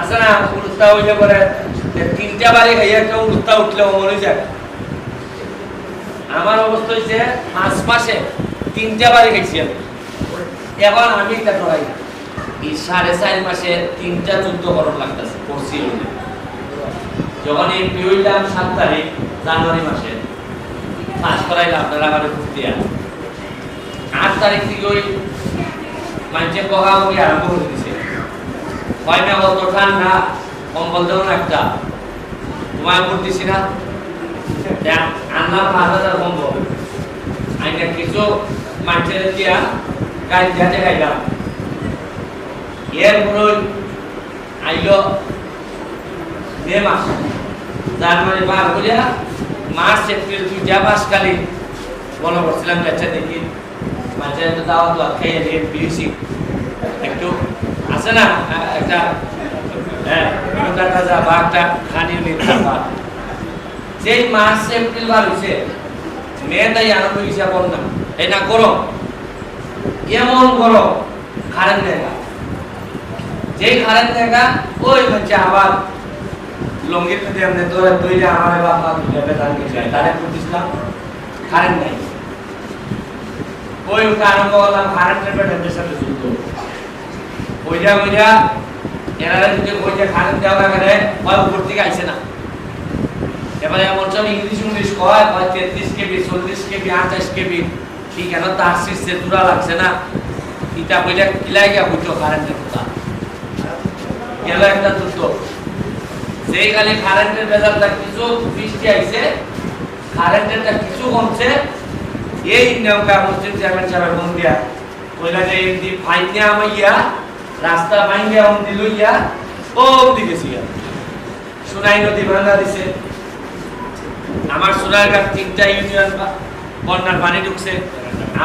আছে না পরে তিনটা উড়ুস্তা উঠলে হয়ে যায়। আমার অবস্থা হয়েছে পাঁচ মাসে তিনটা আমি। এখন আমি একটা টরাই এই সাড়ে চার মাসে তিনটা লাগতেছে করছি যখন এই সাত তারিখ, জানুয়ারি মাসে, পাস করাইলাম আপনারা আমাদের ফুটিয়া আট তারিখ থেকে ওই মানুষের বকাবকি আরম্ভ করে না অত ঠান্ডা কম্বল দেও না একটা। তোমায় করতেছি না। আনলাম পাঁচ হাজার কম্বল আইনা কিছু মানুষের দিয়া গাড়ি দিয়াতে গাইলাম এরপরে আইল মে মাস। জানুয়ারি বার করিয়া মার্চ, এপ্রিল দুইটা মাস খালি মনে করছিলাম যাচ্ছে দেখি। মাঝে একটা দাওয়া দাওয়া খেয়ে বিউসি আছে না? একটা হ্যাঁ তাজা বা একটা খানির বা। যেই মার্চ এপ্রিল বার হয়েছে মে তাই আরম্ভ হয়েছে বন্যা এই না গরম? এমন গরম? কারেন্ট দেখা যেই কারেন্ট দেখা ওই হচ্ছে আবার লঙ্গির মধ্যে এমনি ধরে তৈরি আমার বাপ মা তুলে বেতান গেছে তারে প্রতিষ্ঠান কারেন্ট নাই ওই আরম্ভ করলাম কারেন্টের পেটের সাথে ওইটা ওইটা এনারা যদি ওইটা কারেন্ট দেওয়া লাগে হয় উপর থেকে আইসে না। এবারে এমন সব ইংলিশ ইংলিশ কয় কয় তেত্রিশ কেবি, চল্লিশ কেবি, আঠাশ কেবি, কি কেন তার শীর্ষে দূরা লাগছে না? ইটা কইলে কিলাই গিয়া বুঝতো কারেন্টের কথা। গেল একটা যুদ্ধ যেই খালি কারেন্টের বেজারটা কিছু বৃষ্টি আইছে কারেন্টেরটা কিছু কমছে, এই নৌকা মসজিদ চেয়ারম্যান সাহেব দিয়া কইলা যে ফাইন নিয়ে আমাইয়া রাস্তা ফাইন দিয়ে অম দিল ইয়া ও দিকে ছিয়া সোনাই নদী ভাঙা দিছে। আমার সোনার ঘাট তিনটা ইউনিয়ন বন্যার পানি ঢুকছে।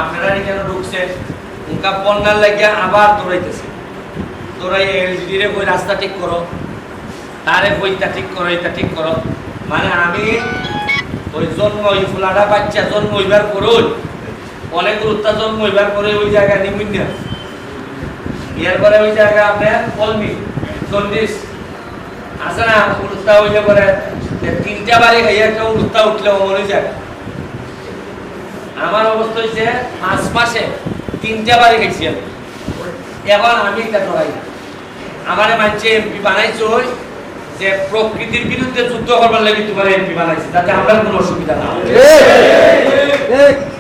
আপনারা কেন ঢুকছে উনকা বন্যার লাগিয়া আবার দৌড়াইতেছে। দৌড়াই এলজিডি রে কই রাস্তা ঠিক করো। তারে বইটা ঠিক করো, এটা ঠিক করো। মানে আমি ওই জন্ম, ওই ফুলাটা বাচ্চা জন্ম হইবার পরে অনেক গুরুত্বা জন্ম হইবার পরে ওই জায়গায় নিমিন এরপরে ওই জায়গা আপনার কলমি চল্লিশ আছে না? উড়ুস্তা হইলে পরে তিনটা বাড়ি খাইয়া একটা উড়ুস্তা উঠলে হয়ে যায়। আমার অবস্থা হয়েছে পাঁচ মাসে তিনটা বাড়ি খাইছি আমি। এখন আমি একটা টরাই আমার মানছে এমপি বানাইছে যে প্রকৃতির বিরুদ্ধে যুদ্ধ করবার লাগি তোমার এমপি বানাইছে, যাতে আমরা কোনো অসুবিধা না হয়।